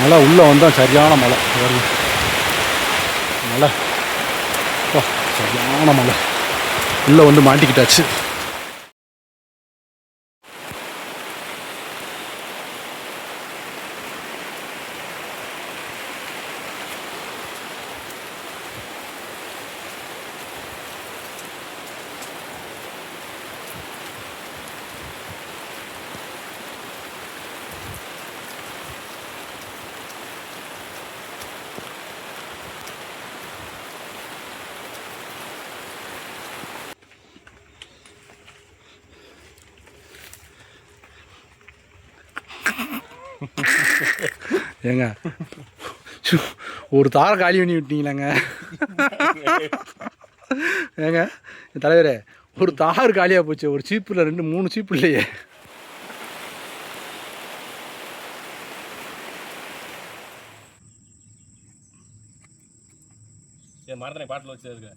மழை உள்ளே வந்தால் சரியான மழை வருது மழை சரியான மழை உள்ளே வந்து மாட்டிக்கிட்டாச்சு. ஏங்க ஒரு தார காலி பண்ணி விட்டீங்களாங்க? ஏங்க தலைவரே ஒரு தார் காலியாக போச்சு. ஒரு சீப்பில் ரெண்டு மூணு சீப்பு இல்லையே. மரத்தனை பாட்டில் வச்சு இருக்கு